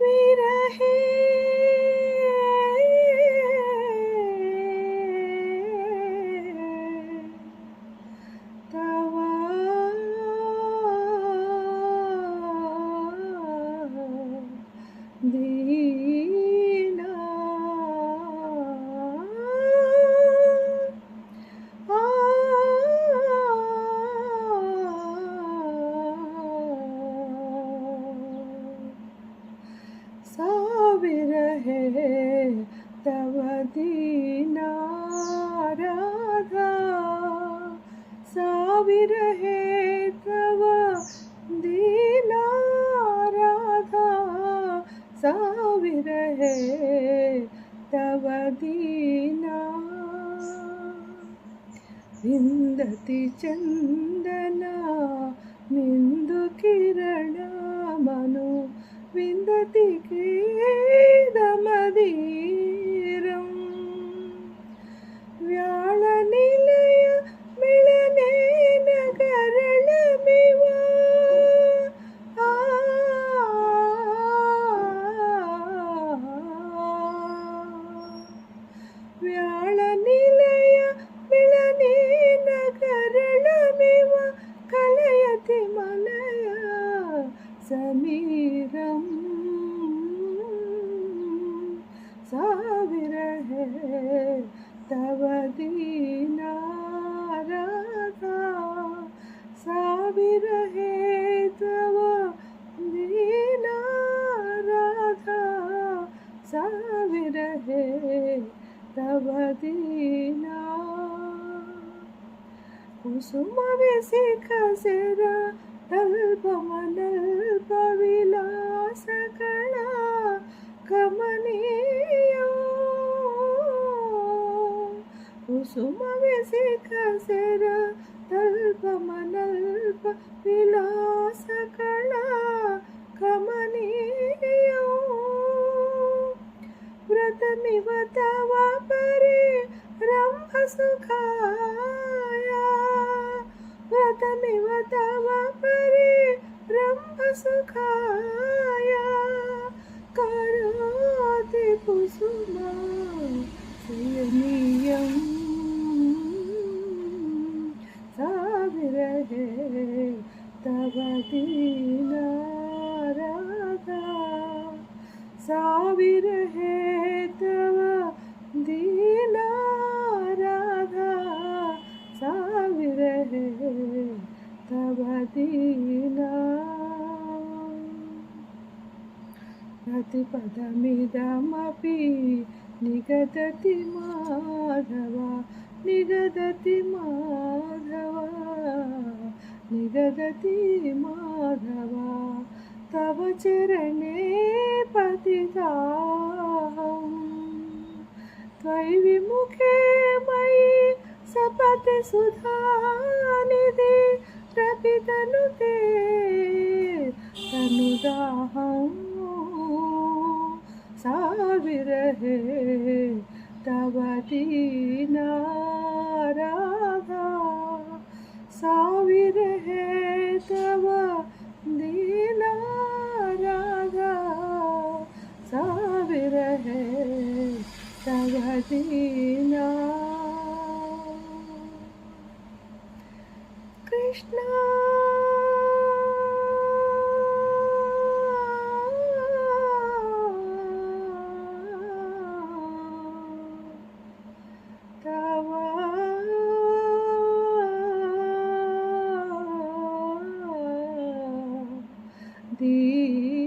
We are here. ತವ ದೀನಾ ರಾಧಾ ಸಾವಿರಹೇ ತವ ದೀನಾ ರಾಧಾ ಸಾವಿರಹೇ ತವ ದೀನಾ విందతి చందన మిందు కిరణ మను విందతి तव दीनारदा सावि रहे तव दीनारदा सावि रहे तब दीना। कुसुम विशिखसिर दल्पमनल् కుసుమ విసిక శర తల్పమనల్ప విలాస కళ కమనీయం. వ్రతమివ తవ పరి రంభ సుఖాయ వ్రతమివ తవ పరి ಮದೀನಾ ರಾಧಾ ಸಾವಿರ ಹೇ ತವ ದೀನಾ ರಾಧಾ ಸಾವಿರ ಹೇ ತವ ದೀನಾ प्रतिपदमिदमपि निगदति माधव निगदति मा निगदति माधव तव चरणे पतिताहम् त्वयि विमुखे मयि सपति सुधानिधि रपितनुते तनुदाहम् साविरहे तव दीना राधा है तव दीना राधा साविरहे तव दीना कृष्ण দে